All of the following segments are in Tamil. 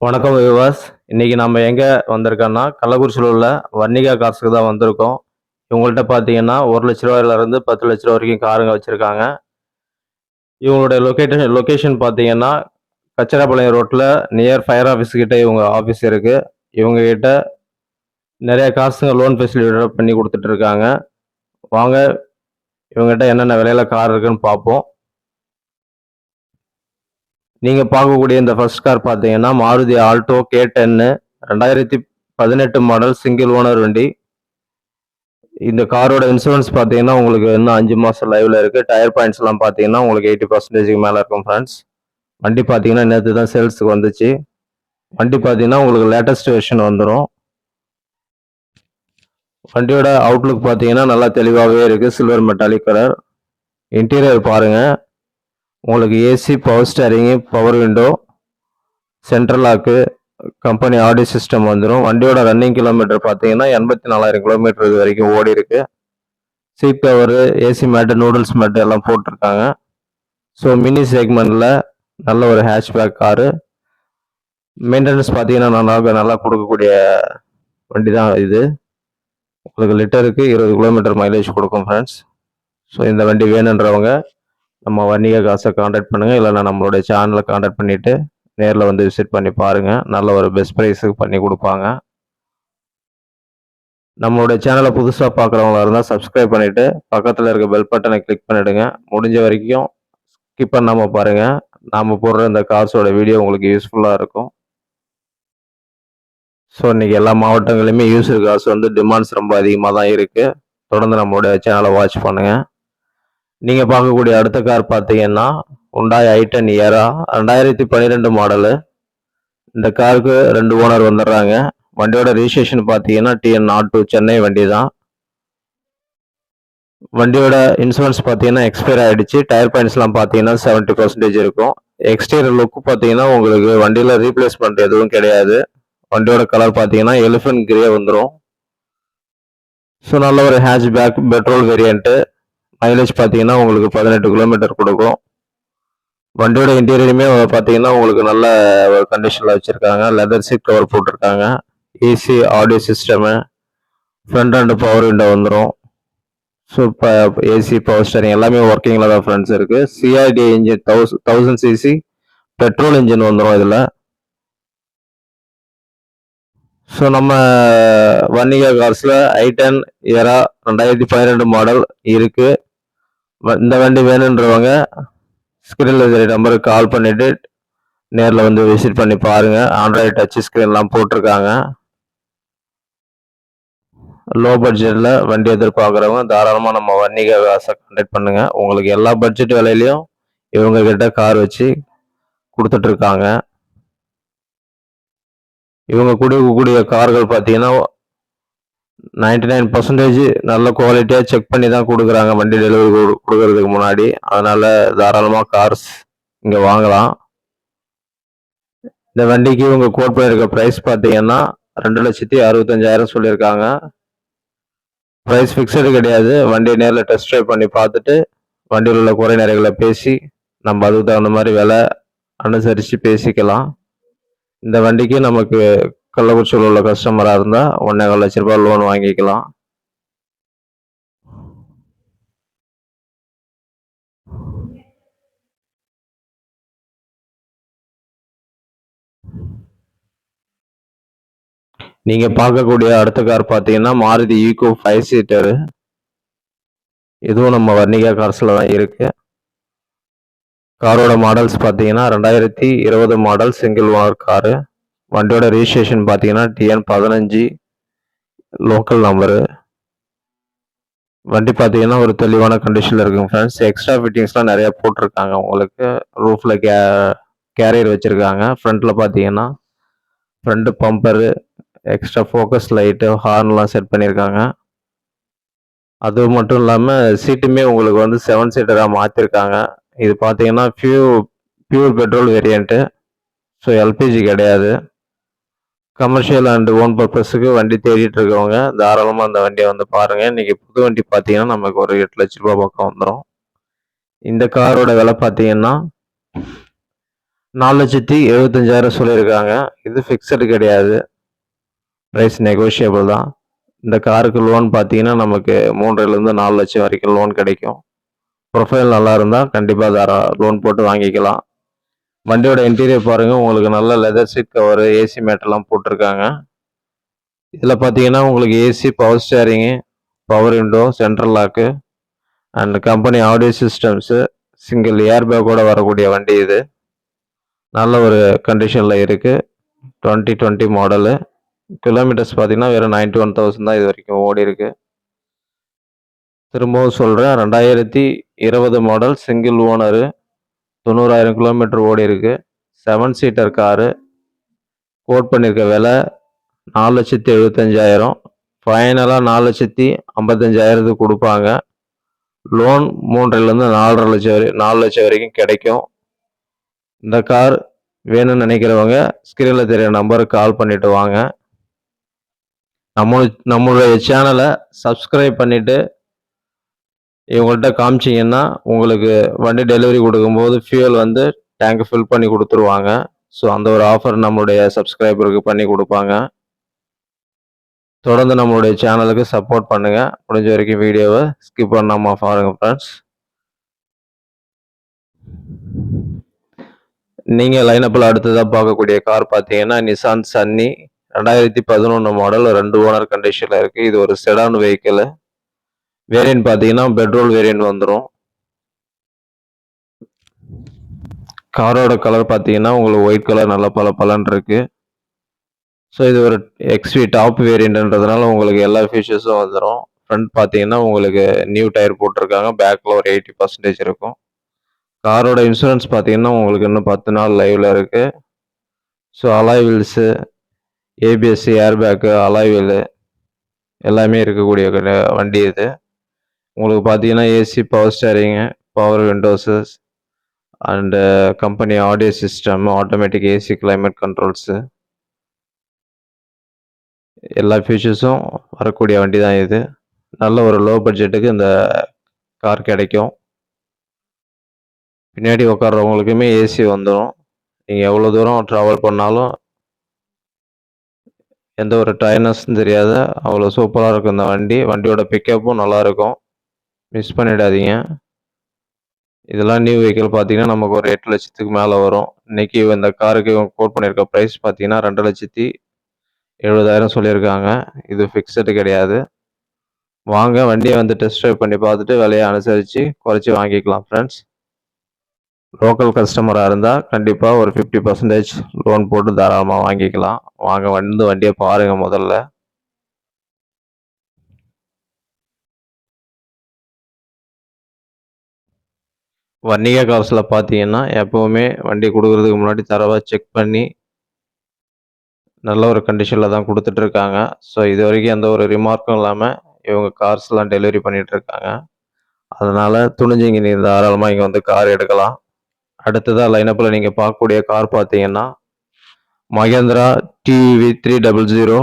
வணக்கம் விவாஸ் இன்னைக்கு நம்ம எங்கே வந்திருக்கோன்னா கள்ளக்குறிச்சியில் உள்ள வர்ணிகா கார்ஸுக்கு தான் வந்திருக்கோம். இவங்கள்ட்ட பார்த்தீங்கன்னா ஒரு லட்ச ரூபாயிலேருந்து பத்து லட்ச ரூபா வரைக்கும் காருங்க வச்சுருக்காங்க. இவங்களுடைய லொக்கேஷன் லொக்கேஷன் பார்த்தீங்கன்னா கச்சராபாளையம் ரோட்டில் நியர் ஃபயர் ஆஃபீஸ்கிட்ட இவங்க ஆஃபீஸ் இருக்குது இவங்ககிட்ட நிறையா நிறைய காசுங்க லோன் ஃபெசிலிட்டி பண்ணி கொடுத்துட்டு இருக்காங்க. வாங்க இவங்ககிட்ட என்னென்ன விலையில் கார் இருக்குன்னு பார்ப்போம் நீங்கள் பார்க்கக்கூடிய இந்த ஃபர்ஸ்ட் கார் பார்த்தீங்கன்னா மாருதி ஆல்டோ கே டென்னு ரெண்டாயிரத்தி பதினெட்டு மாடல் சிங்கிள் ஓனர் வண்டி. இந்த காரோட இன்சூரன்ஸ் பார்த்தீங்கன்னா உங்களுக்கு இன்னும் அஞ்சு மாதம் லைவில் இருக்குது டயர் பாயிண்ட்ஸ் எல்லாம் பார்த்தீங்கன்னா உங்களுக்கு எயிட்டி பர்சன்டேஜ் மேலே இருக்கும் ஃப்ரெண்ட்ஸ் வண்டி பார்த்தீங்கன்னா நேற்று தான் சேல்ஸுக்கு வந்துச்சு. வண்டி பார்த்தீங்கன்னா உங்களுக்கு லேட்டஸ்ட் வெர்ஷன் வந்துடும் வண்டியோட அவுட்லுக் பார்த்தீங்கன்னா நல்லா தெளிவாகவே இருக்குது சில்வர் மெட்டாலிக் கலர் இன்டீரியர் பாருங்கள் உங்களுக்கு AC power steering power window central lock company audio system வந்துடும் வண்டியோட ரன்னிங் கிலோமீட்டர் பார்த்தீங்கன்னா எண்பத்தி நாலாயிரம் கிலோமீட்டர் இது வரைக்கும் ஓடி இருக்கு. Seat cover AC mat noodles mat எல்லாம் போட்டிருக்காங்க. ஸோ மினி செக்மெண்ட்டில் நல்ல ஒரு ஹேஷ்பேக் காரு மெயின்டெனன்ஸ் பார்த்தீங்கன்னா நல்லா நல்லா கொடுக்கக்கூடிய வண்டி தான் இது. உங்களுக்கு லிட்டருக்கு இருபது கிலோமீட்டர் மைலேஜ் கொடுக்கும் ஃப்ரெண்ட்ஸ் ஸோ இந்த வண்டி வேணுன்றவங்க நம்ம வன்னிக காசை காண்டாக்ட் பண்ணுங்கள் இல்லைன்னா நம்மளுடைய சேனலை காண்டாக்ட் பண்ணிவிட்டு நேரில் வந்து விசிட் பண்ணி பாருங்கள் நல்ல ஒரு பெஸ்ட் ப்ரைஸுக்கு பண்ணி கொடுப்பாங்க. நம்மளுடைய சேனலை புதுசாக பார்க்குறவங்களா இருந்தால் சப்ஸ்கிரைப் பண்ணிவிட்டு பக்கத்தில் இருக்க பெல் பட்டனை கிளிக் பண்ணிவிடுங்க முடிஞ்ச வரைக்கும் ஸ்கிப் பண்ணாமல் பாருங்கள் நாம் போடுற இந்த கார்ஸோட வீடியோ உங்களுக்கு யூஸ்ஃபுல்லாக இருக்கும். ஸோ இன்றைக்கி எல்லா மாவட்டங்களையுமே யூசர் காசு வந்து டிமாண்ட்ஸ் ரொம்ப அதிகமாக தான் இருக்குது தொடர்ந்து நம்மளுடைய சேனலை வாட்ச் பண்ணுங்கள் நீங்கள் பார்க்கக்கூடிய அடுத்த கார் பார்த்தீங்கன்னா உண்டாய் ஐட்டன் இயரா ரெண்டாயிரத்தி பன்னிரெண்டு மாடலு இந்த காருக்கு ரெண்டு ஓனர் வந்துடுறாங்க. வண்டியோட ரிஜிஸ்ட்ரேஷன் பார்த்தீங்கன்னா டிஎன் நாட் டூ சென்னை வண்டி தான் வண்டியோட இன்சூரன்ஸ் பார்த்தீங்கன்னா எக்ஸ்பயர் ஆயிடுச்சு. டயர் பாயிண்ட்ஸ்லாம் பார்த்தீங்கன்னா செவன்ட்டி பர்சன்டேஜ் இருக்கும். எக்ஸ்டீரியர் லுக்கு பார்த்தீங்கன்னா உங்களுக்கு வண்டியில் ரீப்ளேஸ்மெண்ட் எதுவும் கிடையாது. வண்டியோட கலர் பார்த்தீங்கன்னா எலிஃபென்ட் கிரே வந்துடும் ஸோ நல்ல ஒரு hatchback petrol variant mileage பார்த்தீங்கன்னா உங்களுக்கு பதினெட்டு கிலோமீட்டர் கொடுக்கும். வண்டியோட இன்டீரியருமே பார்த்தீங்கன்னா உங்களுக்கு நல்ல ஒரு கண்டிஷனில் வச்சுருக்காங்க. லெதர் சீட் கவர் போட்டிருக்காங்க. AC audio system front and power window வந்துடும் ஸோ இப்போ ஏசி பவர் ஸ்டேரிங் எல்லாமே ஒர்க்கிங்கில் தான் ஃப்ரெண்ட்ஸ் இருக்குது CRD engine thousand thousand CC petrol engine வந்துடும் இதில். ஸோ நம்ம வன்னிகா கார்ஸில் ஐ டென் இயரா ரெண்டாயிரத்தி பன்னிரெண்டு மாடல் இருக்குது இந்த வண்டி வேணுன்றவங்க ஸ்க்ரீனில் தெரிய நம்பருக்கு கால் பண்ணிவிட்டு நேரில் வந்து விசிட் பண்ணி பாருங்கள் ஆண்ட்ராய்டு டச் ஸ்க்ரீன்லாம் போட்டிருக்காங்க. லோ பட்ஜெட்டில் வண்டி எதிர்பார்க்குறவங்க தாராளமாக நம்ம வன்னிகா காசை கான்டாக்ட் பண்ணுங்கள் உங்களுக்கு எல்லா பட்ஜெட் விலையிலையும் இவங்கக்கிட்ட கார் வச்சு கொடுத்துட்ருக்காங்க இவங்க கொடுக்கக்கூடிய கார்கள் பார்த்தீங்கன்னா நைன்டி நைன் பர்சன்டேஜ் நல்ல குவாலிட்டியாக செக் பண்ணி தான் கொடுக்குறாங்க. வண்டி டெலிவரி கொடுக்கறதுக்கு முன்னாடி. அதனால தாராளமாக கார்ஸ் இங்கே வாங்கலாம். இந்த வண்டிக்கு இவங்க கோட் பண்ணியிருக்க ப்ரைஸ் பார்த்தீங்கன்னா ரெண்டு லட்சத்தி அறுபத்தஞ்சாயிரம் சொல்லியிருக்காங்க. ப்ரைஸ் ஃபிக்ஸடு கிடையாது. வண்டியை நேரில் டெஸ்ட் ட்ரைவ் பண்ணி பார்த்துட்டு வண்டியில் உள்ள குறை நிறைகளை பேசி நம்ம அதுக்கு தகுந்த மாதிரி விலை அனுசரித்து பேசிக்கலாம். இந்த வண்டிக்கு நமக்கு கள்ளக்குறிச்சியில் உள்ள கஸ்டமராக இருந்தால் ஒன்றே லட்ச ரூபாய் லோன் வாங்கிக்கலாம். நீங்கள் பார்க்கக்கூடிய அடுத்த கார் பார்த்தீங்கன்னா மாருதி ஈகோ ஃபைவ் சீட்டரு இதுவும் நம்ம வர்ணிகா கார்ஸில் தான் இருக்கு. காரோட மாடல்ஸ் பார்த்தீங்கன்னா ரெண்டாயிரத்தி இருபது மாடல் சிங்கிள் ஓனர் காரு வண்டியோட ரிஜிஸ்ட்ரேஷன் பார்த்தீங்கன்னா டிஎன் பதினஞ்சு லோக்கல் நம்பரு வண்டி பார்த்தீங்கன்னா ஒரு தெளிவான கண்டிஷனில் இருக்குங்க ஃப்ரெண்ட்ஸ் எக்ஸ்ட்ரா ஃபிட்டிங்ஸ்லாம் நிறையா போட்டிருக்காங்க. உங்களுக்கு ரூஃபில் கே கேரியர் வச்சுருக்காங்க. ஃப்ரண்ட்டில் பார்த்தீங்கன்னா front bumper extra focus light ஹார்ன்லாம் set பண்ணியிருக்காங்க அது மட்டும் இல்லாமல் சீட்டுமே உங்களுக்கு வந்து செவன் சீட்டராக மாற்றிருக்காங்க இது பார்த்தீங்கன்னா few pure petrol variant so LPG கிடையாது. கமர்ஷியல் அண்ட் ஓன் பர்பஸுக்கு வண்டி தேடிட்டு இருக்கவங்க தாராளமாக அந்த வண்டியை வந்து பாருங்கள் இன்றைக்கி புது வண்டி பார்த்தீங்கன்னா நமக்கு ஒரு எட்டு லட்ச ரூபா பக்கம் வந்துடும் இந்த காரோட விலை பார்த்தீங்கன்னா நாலு லட்சத்தி எழுபத்தஞ்சாயிரம் சொல்லியிருக்காங்க. இது ஃபிக்ஸடு கிடையாது. ப்ரைஸ் நெகோஷியபிள் தான். இந்த காருக்கு லோன் பார்த்தீங்கன்னா நமக்கு மூன்றிலிருந்து நாலு லட்சம் வரைக்கும் லோன் கிடைக்கும். ப்ரொஃபைல் நல்லா இருந்தால் கண்டிப்பாக தாரா லோன் போட்டு வாங்கிக்கலாம். வண்டியோட இன்டீரியர் பாருங்கள் உங்களுக்கு நல்ல லெதர் சீட் கவர் ஏசி மேட்டெல்லாம் போட்டிருக்காங்க. இதில் பார்த்தீங்கன்னா உங்களுக்கு AC power steering power window central lock and company audio systems single air பேக்கோட வரக்கூடிய வண்டி இது. நல்ல ஒரு கண்டிஷனில் இருக்குது டுவெண்ட்டி டுவெண்ட்டி மாடலு கிலோமீட்டர்ஸ் பார்த்தீங்கன்னா வெறும் நைன்ட்டி ஒன் தௌசண்ட் தான் இது வரைக்கும் ஓடி இருக்கு. திரும்பவும் சொல்கிறேன் ரெண்டாயிரத்தி இருபது மாடல் சிங்கிள் ஓனரு தொண்ணூறாயிரம் கிலோமீட்டர் ஓடி இருக்கு. செவன் சீட்டர் காரு கோட் பண்ணியிருக்க விலை நாலு லட்சத்தி எழுபத்தஞ்சாயிரம் ஃபைனலாக நாலு லட்சத்தி ஐம்பத்தஞ்சாயிரத்துக்கு கொடுப்பாங்க. லோன் மூன்றிலேருந்து நாலரை லட்சம் வரை நாலு லட்சம் வரைக்கும் கிடைக்கும். இந்த கார் வேணும்னு நினைக்கிறவங்க ஸ்க்ரீனில் தெரிய நம்பருக்கு கால் பண்ணிவிட்டு வாங்க. நம்ம நம்மளுடைய சேனலை சப்ஸ்கிரைப் பண்ணிவிட்டு இவங்கள்ட்ட காமிச்சிங்கன்னா உங்களுக்கு வண்டி டெலிவரி கொடுக்கும்போது ஃபியூல் வந்து டேங்க் ஃபில் பண்ணி கொடுத்துருவாங்க. ஸோ அந்த ஒரு ஆஃபர் நம்மளுடைய சப்ஸ்கிரைபருக்கு பண்ணி கொடுப்பாங்க. தொடர்ந்து நம்மளுடைய சேனலுக்கு சப்போர்ட் பண்ணுங்கள் முடிஞ்ச வரைக்கும் வீடியோவை ஸ்கிப் பண்ணாமல் பாருங்க ஃப்ரெண்ட்ஸ் நீங்கள் லைனப்பில் அடுத்ததாக பார்க்கக்கூடிய கார் பார்த்தீங்கன்னா நிசான் சன்னி ரெண்டாயிரத்தி பதினொன்று மாடல் ரெண்டு ஓனர் கண்டிஷனில் இருக்குது இது ஒரு செடான் வெஹிக்கிள் வேரியன்ட் பார்த்தீங்கன்னா பெட்ரோல் வேரியன்ட் வந்துடும் காரோட கலர் பார்த்தீங்கன்னா உங்களுக்கு ஒயிட் கலர் நல்ல பல பலன் இருக்கு. ஸோ இது ஒரு எக்ஸ்வி டாப் வேரியன்ட்ன்றதுனால உங்களுக்கு எல்லா ஃபீச்சர்ஸும் வந்துடும் ஃப்ரண்ட் பார்த்தீங்கன்னா உங்களுக்கு நியூ டயர் போட்டிருக்காங்க. பேக்கில் ஒரு எயிட்டி பர்சன்டேஜ் இருக்கும். காரோட இன்சூரன்ஸ் பார்த்தீங்கன்னா உங்களுக்கு இன்னும் பத்து நாள் லைவில் இருக்குது ஸோ அலாய் வீல்ஸு ஏபிஎஸ்சி ஏர்பேக்கு அலாய்வீலு எல்லாமே இருக்கக்கூடிய வண்டி இது. உங்களுக்கு பார்த்தீங்கன்னா AC power steering power windows and company audio system automatic AC climate controls எல்லா ஃபீச்சர்ஸும் வரக்கூடிய வண்டி தான் இது. நல்ல ஒரு லோ பட்ஜெட்டுக்கு இந்த கார் கிடைக்கும். பின்னாடி உட்கார்றவங்களுக்குமே ஏசி வந்துடும் நீங்கள் எவ்வளோ தூரம் ட்ராவல் பண்ணாலும் எந்த ஒரு டயர்னஸும் தெரியாது. அவ்வளோ சூப்பராக இருக்கும் இந்த வண்டி. வண்டியோட பிக்கப்பும் நல்லாயிருக்கும் மிஸ் பண்ணிடாதீங்க. இதெல்லாம் நியூ வெஹிக்கிள் பார்த்தீங்கன்னா நமக்கு ஒரு எட்டு லட்சத்துக்கு மேலே வரும். இன்னைக்கு இந்த காருக்கு இவங்க கோட் பண்ணியிருக்க ப்ரைஸ் பார்த்தீங்கன்னா ரெண்டு லட்சத்தி எழுபதாயிரம் சொல்லியிருக்காங்க. இது ஃபிக்ஸடு கிடையாது. வாங்க வண்டியை வந்து டெஸ்ட் ட்ரைவ் பண்ணி பார்த்துட்டு விலையை அனுசரித்து குறைச்சி வாங்கிக்கலாம் ஃப்ரெண்ட்ஸ் லோக்கல் கஸ்டமராக இருந்தால் கண்டிப்பாக ஒரு ஃபிஃப்டி பர்சன்டேஜ் லோன் போட்டு தாராளமாக வாங்கிக்கலாம். வாங்க வந்து வண்டியை பாருங்கள் முதல்ல. வர்ணிகா கார்ஸில் பார்த்தீங்கன்னா எப்போவுமே வண்டி கொடுக்குறதுக்கு முன்னாடி தரவாக செக் பண்ணி நல்ல ஒரு கண்டிஷனில் தான் கொடுத்துட்ருக்காங்க ஸோ இது வரைக்கும் எந்த ஒரு ரிமார்க்கும் இல்லாமல் இவங்க கார்ஸ்லாம் டெலிவரி பண்ணிகிட்ருக்காங்க அதனால் துணிஞ்சிங்க நீங்கள் தாராளமாக இங்கே வந்து கார் எடுக்கலாம். அடுத்ததாக லைனப்பில் நீங்கள் பார்க்கக்கூடிய கார் பார்த்தீங்கன்னா Mahindra TV three double zero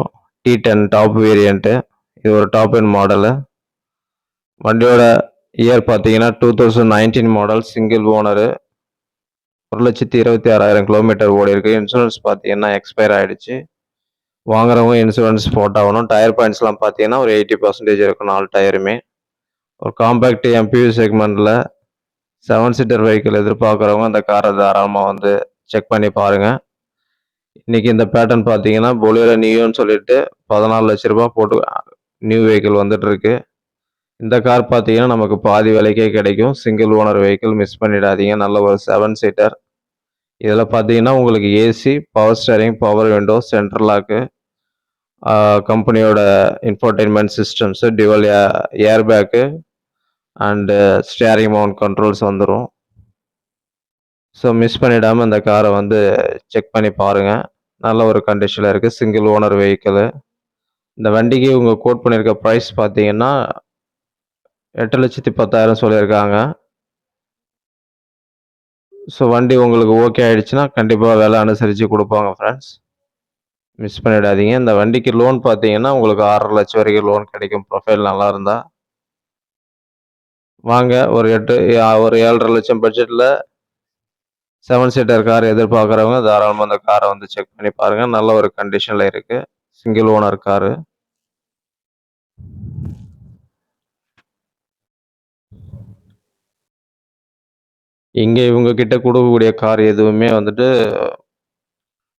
T ten top variant இது ஒரு டாப் என் மாடலு வண்டியோட இயர் பார்த்தீங்கன்னா two thousand nineteen model single owner ஒரு லட்சத்தி இருபத்தி ஆறாயிரம் கிலோமீட்டர் ஓடிருக்கு இன்சூரன்ஸ் பார்த்தீங்கன்னா எக்ஸ்பயர் ஆகிடுச்சு வாங்குறவங்க இன்சூரன்ஸ் போட்டாகணும். டயர் பாயிண்ட்ஸ்லாம் பார்த்தீங்கன்னா ஒரு எயிட்டி பர்சன்டேஜ் இருக்கும் நாலு டயருமே ஒரு காம்பேக்ட் எம்பியூ செக்மெண்ட்டில் செவன் சீட்டர் வெஹிக்கிள் எதிர்பார்க்குறவங்க அந்த காரை தாராளமாக வந்து செக் பண்ணி பாருங்கள் இன்னைக்கு இந்த பேட்டர்ன் பார்த்தீங்கன்னா பொலியரோ நியூன்னு சொல்லிட்டு பதினாலு லட்ச ரூபா போட்டு நியூ வெஹிக்கிள் வந்துட்டுருக்கு இந்த கார் பார்த்தீங்கன்னா நமக்கு பாதி விலைக்கே கிடைக்கும். சிங்கிள் ஓனர் வெஹிக்கிள் மிஸ் பண்ணிடாதீங்க. நல்ல ஒரு செவன் சீட்டர் இதில் பார்த்தீங்கன்னா உங்களுக்கு AC power steering power window central lock கம்பெனியோட infotainment systems dual airbag and steering mount controls வந்துடும் ஸோ மிஸ் பண்ணிடாமல் இந்த காரை வந்து செக் பண்ணி பாருங்கள் நல்ல ஒரு கண்டிஷனில் இருக்குது சிங்கிள் ஓனர் வெஹிக்கிளு இந்த வண்டிக்கு இவங்க கோட் பண்ணியிருக்க ப்ரைஸ் பார்த்தீங்கன்னா எட்டு லட்சத்தி பத்தாயிரம் சொல்லியிருக்காங்க. ஸோ வண்டி உங்களுக்கு ஓகே ஆயிடுச்சுன்னா கண்டிப்பாக விலை அனுசரித்து கொடுப்பாங்க ஃப்ரெண்ட்ஸ் மிஸ் பண்ணிடாதீங்க. இந்த வண்டிக்கு லோன் பார்த்தீங்கன்னா உங்களுக்கு ஆறரை லட்சம் வரைக்கும் லோன் கிடைக்கும். ப்ரொஃபைல் நல்லா இருந்தால் வாங்க ஒரு எட்டு ஒரு ஏழரை லட்சம் பட்ஜெட்டில் செவன் சீட்டர் கார் எதிர்பார்க்குறவங்க தாராளமாக அந்த காரை வந்து செக் பண்ணி பாருங்கள் நல்ல ஒரு கண்டிஷனில் இருக்குது சிங்கிள் ஓனர் காரு இங்கே இவங்க கிட்ட கொடுக்கக்கூடிய கார் எதுவுமே வந்துட்டு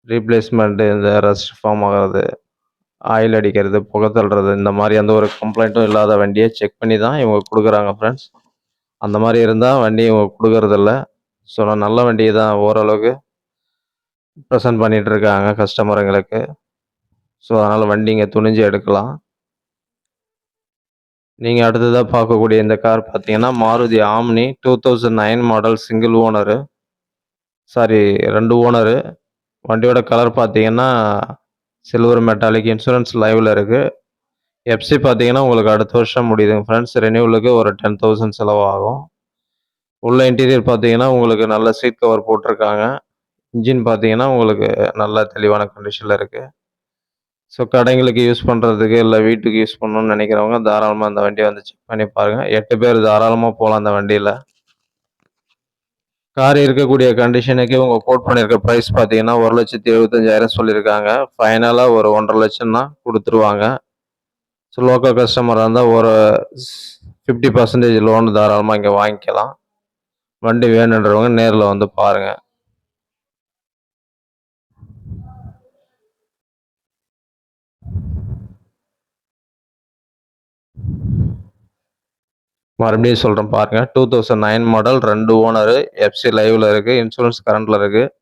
ரீப்ளேஸ்மெண்ட்டு இந்த ரஸ்ட் ஃபார்ம் ஆகிறது ஆயில் அடிக்கிறது புகை தள்ளுறது இந்த மாதிரி எந்த ஒரு கம்ப்ளைண்ட்டும் இல்லாத வண்டியை செக் பண்ணி தான் இவங்க கொடுக்குறாங்க ஃப்ரெண்ட்ஸ் அந்த மாதிரி இருந்தால் வண்டி இவங்க கொடுக்கறதில்ல. ஸோ நான் நல்ல வண்டியை தான் ஓரளவுக்கு ப்ரெசென்ட் பண்ணிகிட்ருக்காங்க கஸ்டமருங்களுக்கு ஸோ அதனால் வண்டிங்க துணிஞ்சு எடுக்கலாம். நீங்கள் அடுத்ததாக பார்க்கக்கூடிய இந்த கார் பார்த்தீங்கன்னா Maruti Omni two thousand nine model single owner sorry ரெண்டு ஓனரு வண்டியோட கலர் பார்த்தீங்கன்னா சில்வர் மெட்டாலிக் இன்சூரன்ஸ் லைவில் இருக்குது எஃப்சி பார்த்தீங்கன்னா உங்களுக்கு அடுத்த வருஷம் முடியுதுங்க ஃப்ரெண்ட்ஸ் ரெனியூவலுக்கு ஒரு டென் தௌசண்ட் செலவாகும். உள்ள இன்டீரியர் பார்த்தீங்கன்னா உங்களுக்கு நல்ல சீட் கவர் போட்டிருக்காங்க. இன்ஜின் பார்த்தீங்கன்னா உங்களுக்கு நல்ல தெளிவான கண்டிஷனில் இருக்குது ஸோ கடைங்களுக்கு யூஸ் பண்ணுறதுக்கு இல்லை வீட்டுக்கு யூஸ் பண்ணணும்னு நினைக்கிறவங்க தாராளமாக அந்த வண்டியை வந்து செக் பண்ணி பாருங்கள் எட்டு பேர் தாராளமாக போகலாம் அந்த வண்டியில். கார் இருக்கக்கூடிய கண்டிஷனுக்கு இவங்க கோட் பண்ணியிருக்க ப்ரைஸ் பார்த்தீங்கன்னா ஒரு லட்சத்தி எழுபத்தஞ்சாயிரம் சொல்லியிருக்காங்க. ஃபைனலாக ஒரு ஒன்றரை லட்சம்னா கொடுத்துருவாங்க. ஸோ லோக்கல் கஸ்டமராக இருந்தால் ஒரு ஃபிஃப்டி பர்சன்டேஜ் லோன் தாராளமாக இங்கே வாங்கிக்கலாம். வண்டி வேணுன்றவங்க நேரில் வந்து பாருங்கள் மறுபடியும் சொல்கிறேன் பாருங்கள் டூ தௌசண்ட் நைன் மாடல் ரெண்டு ஓனரு எஃப்சி லைவில் இருக்குது இன்சூரன்ஸ் கரண்டில் இருக்குது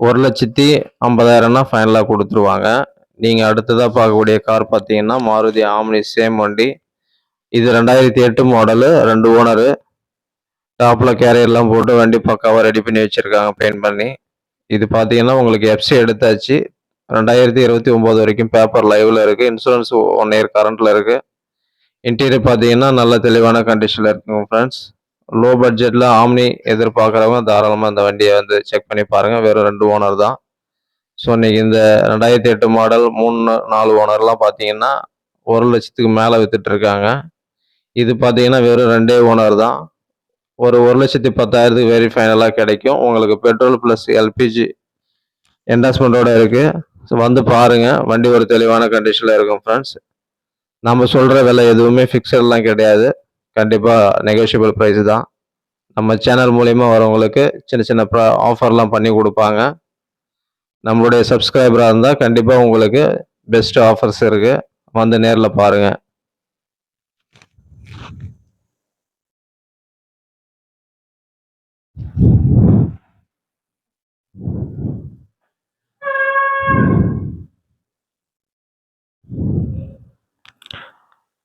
ஒரு லட்சத்தி ஐம்பதாயிரம்னா ஃபைனலாக கொடுத்துருவாங்க. நீங்கள் அடுத்ததாக பார்க்கக்கூடிய கார் பார்த்தீங்கன்னா மாருதி ஆம்னி சேம் வண்டி. இது ரெண்டாயிரத்தி எட்டு மாடலு ரெண்டு ஓனரு டாப்பில் கேரியர்லாம் போட்டு வண்டி பக்காவாக ரெடி பண்ணி வச்சுருக்காங்க பெயிண்ட் பண்ணி. இது பார்த்தீங்கன்னா உங்களுக்கு எஃப்சி எடுத்தாச்சு. ரெண்டாயிரத்தி இருபத்தி ஒம்பது வரைக்கும் பேப்பர் லைவில் இருக்குது இன்சூரன்ஸ் ஒன் இயர் கரண்ட்டில் இருக்குது இன்டீரியர் பார்த்தீங்கன்னா நல்ல தெளிவான கண்டிஷனில் இருக்குங்க ஃப்ரெண்ட்ஸ் லோ பட்ஜெட்டில் ஆம்னி எதிர்பார்க்குறவங்க தாராளமாக இந்த வண்டியை வந்து செக் பண்ணி பாருங்கள் வெறும் ரெண்டு ஓனர் தான். ஸோ இன்னைக்கு இந்த ரெண்டாயிரத்தி எட்டு மாடல் மூணு நாலு ஓனர்லாம் பார்த்தீங்கன்னா ஒரு லட்சத்துக்கு மேலே விற்றுட்ருக்காங்க இது பார்த்தீங்கன்னா வெறும் ரெண்டே ஓனர் தான். ஒரு ஒரு லட்சத்தி பத்தாயிரத்துக்கு வெரி ஃபைனலாக கிடைக்கும். உங்களுக்கு பெட்ரோல் ப்ளஸ் எல்பிஜி என்டாஸ்மெண்ட்டோடு இருக்குது ஸோ வந்து பாருங்கள் வண்டி ஒரு தெளிவான கண்டிஷனில் இருக்கும் ஃப்ரெண்ட்ஸ் நம்ம சொல்கிற விலை எதுவுமே ஃபிக்ஸட்லாம் கிடையாது. கண்டிப்பாக நெகோஷியபிள் ப்ரைஸ் தான். நம்ம சேனல் மூலிமா வரவங்களுக்கு சின்ன சின்ன ப்ரா ஆஃபர்லாம் பண்ணி கொடுப்பாங்க. நம்மளுடைய சப்ஸ்கிரைபராக இருந்தால் கண்டிப்பாக உங்களுக்கு பெஸ்ட் ஆஃபர்ஸ் இருக்குது வந்து நேரில் பாருங்கள்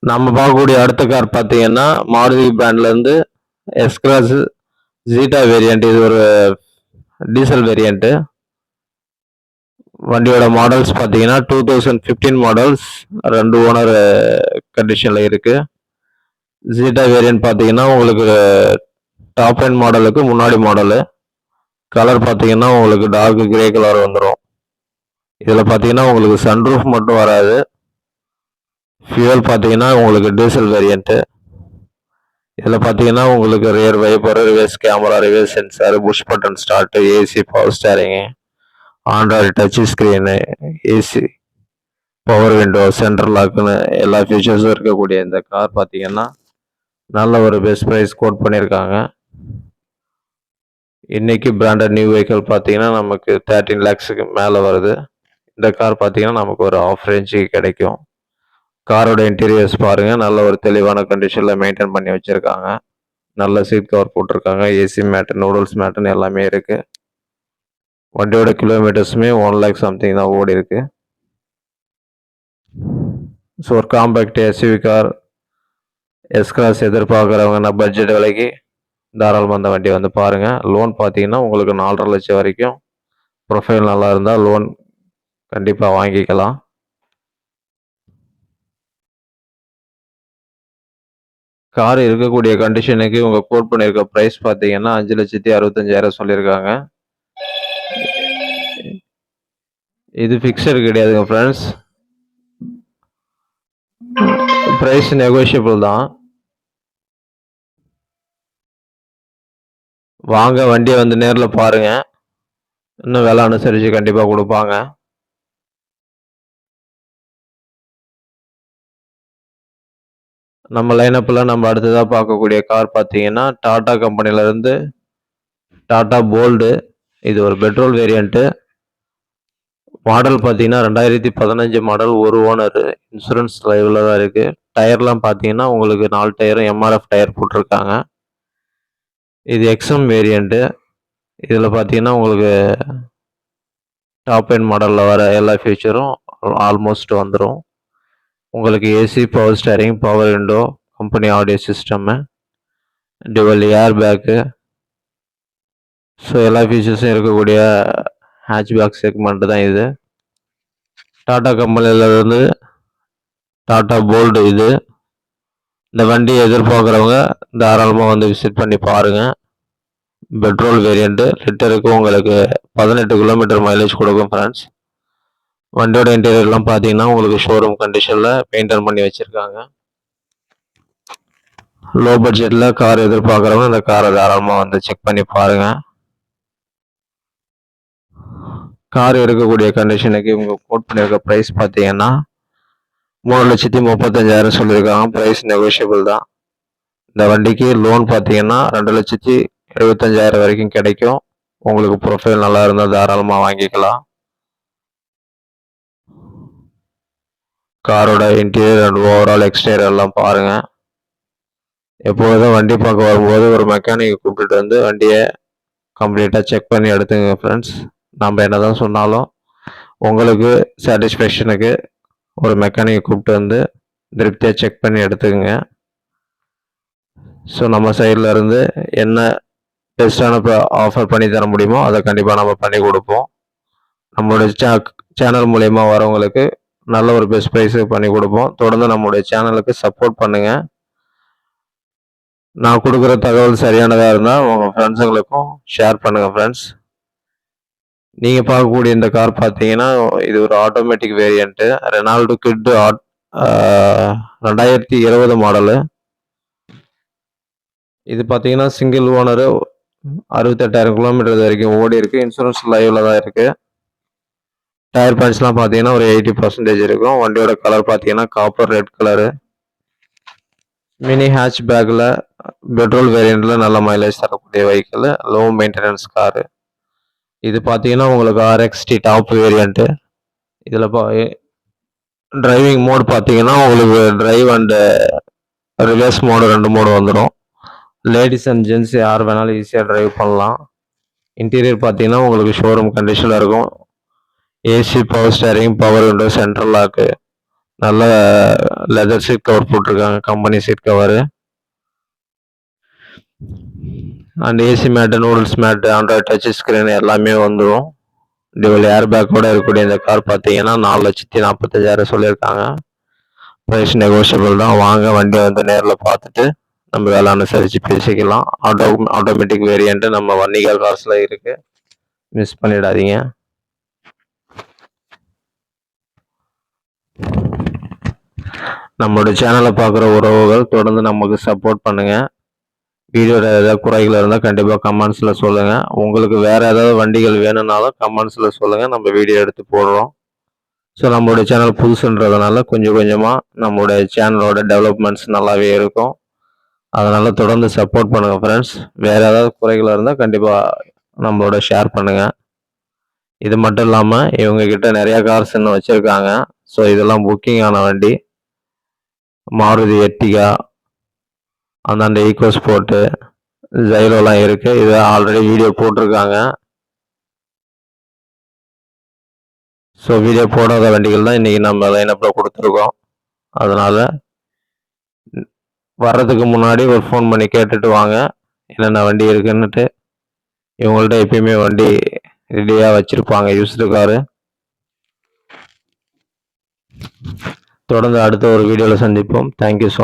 நம்ம பார்க்கக்கூடிய அடுத்த கார் பார்த்தீங்கன்னா மாருதி பிராண்ட்லேருந்து எஸ்கிராஸ் ஜீட்டா வேரியண்ட் இது ஒரு டீசல் வேரியண்ட்டு வண்டியோட மாடல்ஸ் பார்த்தீங்கன்னா டூ தௌசண்ட் ஃபிஃப்டீன் மாடல்ஸ் ரெண்டு ஓனர் கண்டிஷனில் இருக்குது ஜீட்டா வேரியண்ட் பார்த்தீங்கன்னா உங்களுக்கு டாப் அண்ட் மாடலுக்கு முன்னாடி மாடலு கலர் பார்த்தீங்கன்னா உங்களுக்கு டார்க் கிரே கலர் வந்துடும் இதில் பார்த்தீங்கன்னா உங்களுக்கு சன்ரூஃப் மட்டும் வராது. ஃபியூவல் பார்த்தீங்கன்னா உங்களுக்கு டீசல் வேரியண்ட்டு இதில் பார்த்தீங்கன்னா உங்களுக்கு rear wiper reverse camera reverse sensor push button start AC power steering Android touch screen AC power window central லாக்குன்னு எல்லா ஃபீச்சர்ஸும் இருக்கக்கூடிய இந்த கார் பார்த்தீங்கன்னா நல்ல ஒரு பெஸ்ட் ப்ரைஸ் கோட் பண்ணியிருக்காங்க இன்னைக்கு பிராண்டட் நியூ வெஹிக்கிள் பார்த்தீங்கன்னா நமக்கு தேர்ட்டின் லேக்ஸுக்கு மேலே வருது. இந்த கார் பார்த்தீங்கன்னா நமக்கு ஒரு ஆஃப் ரேஞ்சுக்கு கிடைக்கும். காரோட இன்டீரியர்ஸ் பாருங்கள் நல்ல ஒரு தெளிவான கண்டிஷனில் மெயின்டைன் பண்ணி வச்சுருக்காங்க. நல்ல சீட் கவர் போட்டிருக்காங்க. ஏசி மேட்டு நூடுல்ஸ் மேட்டுன்னு எல்லாமே இருக்குது வண்டியோட கிலோமீட்டர்ஸுமே ஒன் லேக் சம்திங் தான் ஓடி இருக்கு. ஸோ ஒரு compact SUV car S class budget விலைக்கு தாராளமாக அந்த வண்டி வந்து பாருங்கள் லோன் பார்த்தீங்கன்னா உங்களுக்கு நாலரை லட்சம் வரைக்கும் ப்ரொஃபைல் நல்லா இருந்தால் லோன் கண்டிப்பாக வாங்கிக்கலாம். கார் இருக்கக்கூடிய கண்டிஷனுக்கு இவங்க கோட் பண்ணியிருக்க ப்ரைஸ் பார்த்தீங்கன்னா அஞ்சு லட்சத்தி அறுபத்தஞ்சாயிரம் சொல்லியிருக்காங்க. இது ஃபிக்ஸடு கிடையாதுங்க ஃப்ரெண்ட்ஸ் ப்ரைஸ் நெகோஷியபிள் தான். வாங்க வண்டியை வந்து நேரில் பாருங்கள் இன்னும் விலை அனுசரித்து கண்டிப்பாக கொடுப்பாங்க. நம்ம லைனப்பில் நம்ம அடுத்ததாக பார்க்கக்கூடிய கார் பார்த்தீங்கன்னா டாடா கம்பெனிலேருந்து டாடா போல்டு இது ஒரு பெட்ரோல் வேரியண்ட்டு மாடல் பார்த்தீங்கன்னா ரெண்டாயிரத்தி பதினஞ்சு மாடல் ஒரு ஓனர் இன்சூரன்ஸ் லைவில் தான் இருக்குது டயர்லாம் பார்த்தீங்கன்னா உங்களுக்கு நாலு டயரும் எம்ஆர்எஃப் டயர் போட்டிருக்காங்க. இது எக்ஸம் வேரியண்ட்டு இதில் பார்த்தீங்கன்னா உங்களுக்கு டாப் எண்ட் மாடலில் வர எல்லா ஃபியூச்சரும் ஆல்மோஸ்ட் வந்துடும் உங்களுக்கு AC power steering power window company audio system dual airbag so எல்லா ஃபீச்சர்ஸும் இருக்கக்கூடிய ஹேட்ச்பேக் செக்மெண்ட் தான் இது. டாடா கம்பெனியிலேருந்து டாடா போல்டு இது. இந்த வண்டியை எதிர்பார்க்குறவங்க தாராளமாக வந்து விசிட் பண்ணி பாருங்கள் பெட்ரோல் வேரியண்ட்டு லிட்டருக்கு உங்களுக்கு பதினெட்டு கிலோமீட்டர் மைலேஜ் கொடுக்கும் ஃப்ரெண்ட்ஸ் வண்டியோட இன்டீரியர்லாம் பார்த்தீங்கன்னா உங்களுக்கு ஷோரூம் கண்டிஷனில் பெயிண்டர் பண்ணி வச்சுருக்காங்க. லோ பட்ஜெட்டில் கார் எதிர்பார்க்குறவங்க இந்த காரை தாராளமாக வந்து செக் பண்ணி பாருங்கள் கார் இருக்கக்கூடிய கண்டிஷனுக்கு இவங்க கோட் பண்ணியிருக்க ப்ரைஸ் பார்த்தீங்கன்னா மூணு லட்சத்தி முப்பத்தஞ்சாயிரம் சொல்லியிருக்காங்க. ப்ரைஸ் நெகோஷியபிள் தான். இந்த வண்டிக்கு லோன் பார்த்தீங்கன்னா ரெண்டு லட்சத்தி எழுபத்தஞ்சாயிரம் வரைக்கும் கிடைக்கும். உங்களுக்கு ப்ரொஃபைல் நல்லா இருந்தால் தாராளமாக வாங்கிக்கலாம். காரோட இன்டீரியர் அண்ட் ஓவரால் எக்ஸ்டீரியர் எல்லாம் பாருங்கள் எப்போதும் வண்டி பார்க்க வரும்போது ஒரு மெக்கானிக் கூப்பிட்டுட்டு வந்து வண்டியை கம்ப்ளீட்டாக செக் பண்ணி எடுத்துங்க ஃப்ரெண்ட்ஸ் நம்ம என்ன தான் சொன்னாலும் உங்களுக்கு சாட்டிஸ்ஃபேக்ஷனுக்கு ஒரு மெக்கானிக்கை கூப்பிட்டு வந்து திருப்தியாக செக் பண்ணி எடுத்துக்கோங்க. ஸோ நம்ம சைடில் இருந்து என்ன பெஸ்ட்டான ஆஃபர் பண்ணி தர முடியுமோ அதை கண்டிப்பாக நம்ம பண்ணி கொடுப்போம். நம்மளுடைய சே சேனல் மூலயமா வரவங்களுக்கு நல்ல ஒரு பெஸ்ட் ப்ரைஸுக்கு பண்ணி கொடுப்போம். தொடர்ந்து நம்மளுடைய சேனலுக்கு சப்போர்ட் பண்ணுங்கள் நான் கொடுக்குற தகவல் சரியானதாக இருந்தால் உங்கள் ஃப்ரெண்ட்ஸுங்களுக்கும் ஷேர் பண்ணுங்கள் ஃப்ரெண்ட்ஸ் நீங்கள் பார்க்கக்கூடிய இந்த கார் பார்த்தீங்கன்னா இது ஒரு ஆட்டோமேட்டிக் வேரியண்ட்டு ரெனால்டு கிட்டு ஆட் ரெண்டாயிரத்தி இருபது மாடலு இது பார்த்தீங்கன்னா சிங்கிள் ஓனரு அறுபத்தெட்டாயிரம் கிலோமீட்டர் வரைக்கும் ஓடி இருக்குது இன்சூரன்ஸ் லைவில் தான் இருக்குது டயர் பஞ்ச்லாம் பார்த்தீங்கன்னா ஒரு எயிட்டி பர்சன்டேஜ் இருக்கும். வண்டியோட கலர் பார்த்தீங்கன்னா copper red colour mini hatch பேக்கில் பெட்ரோல் வேரியண்ட்டில் நல்ல மைலேஜ் தரக்கூடிய வெஹிக்கிள் லோ மெயின்டெனன்ஸ் காரு இது பார்த்தீங்கன்னா உங்களுக்கு ஆர்எக்ஸ்டி டாப் வேரியண்ட்டு இதில் பா டிரைவிங் மோட் பார்த்தீங்கன்னா உங்களுக்கு டிரைவ் அண்டு ரிவர்ஸ் மோடு ரெண்டு மோடு வந்துடும் லேடிஸ் அண்ட் ஜென்ட்ஸ் யார் வேணாலும் ஈஸியாக டிரைவ் பண்ணலாம். இன்டீரியர் பார்த்தீங்கன்னா உங்களுக்கு ஷோரூம் கண்டிஷனில் இருக்கும். AC power steering power window central lock நல்ல லெதர் சீட் கவர் போட்டிருக்காங்க. Company seat cover and AC mat noodles mat Android touch screen எல்லாமே வந்துடும் டிவல் ஏர் பேக்கோட இருக்கக்கூடிய இந்த கார் பார்த்தீங்கன்னா நாலு லட்சத்தி நாற்பத்தஞ்சாயிரம் சொல்லியிருக்காங்க. ப்ரைஸ் நெகோஷியபிள் தான். வாங்க வண்டி வந்து நேரில் பார்த்துட்டு நம்ம வேலை அனுசரித்து பேசிக்கலாம். ஆட்டோ ஆட்டோமேட்டிக் வேரியண்ட்டு நம்ம வன்னிகா கார்ஸில் இருக்குது மிஸ் பண்ணிடாதீங்க. நம்மளோட சேனலை பார்க்குற உறவுகள் தொடர்ந்து நமக்கு சப்போர்ட் பண்ணுங்கள் வீடியோவில் ஏதாவது குறைகள் இருந்தால் கண்டிப்பாக கமெண்ட்ஸில் சொல்லுங்கள் உங்களுக்கு வேறு ஏதாவது வண்டிகள் வேணும்னாலும் கமெண்ட்ஸில் சொல்லுங்கள் நம்ம வீடியோ எடுத்து போடுறோம். ஸோ நம்மளுடைய சேனல் புதுசுன்றதுனால கொஞ்சம் கொஞ்சமாக நம்மளுடைய சேனலோட டெவலப்மெண்ட்ஸ் நல்லாவே இருக்கும். அதனால் தொடர்ந்து சப்போர்ட் பண்ணுங்கள் ஃப்ரெண்ட்ஸ் வேறு ஏதாவது குறைகள் இருந்தால் கண்டிப்பாக நம்மளோட ஷேர் பண்ணுங்கள் இது மட்டும் இல்லாமல் இவங்கக்கிட்ட நிறையா கார்ஸ் இன்னும் வச்சுருக்காங்க. ஸோ இதெல்லாம் புக்கிங் ஆன வண்டி. மாருதி எர்டிகா அந்தாண்ட ஈக்கோ ஸ்போர்ட்டு ஜைலோலாம் இருக்குது இதை ஆல்ரெடி வீடியோ போட்டிருக்காங்க. ஸோ வீடியோ போடாத வண்டிகள் தான் இன்றைக்கி நம்ம லைனப்பில் கொடுத்துருக்கோம். அதனால் வர்றதுக்கு முன்னாடி ஒரு ஃபோன் பண்ணி கேட்டுட்டு வாங்க. என்னென்ன வண்டி இருக்குன்னுட்டு. இவங்கள்ட்ட எப்பயுமே வண்டி ரெடியாக வச்சுருப்பாங்க யூஸ்டு காரு தொடர்ந்து அடுத்த ஒரு வீடியோவில் சந்திப்போம். Thank you so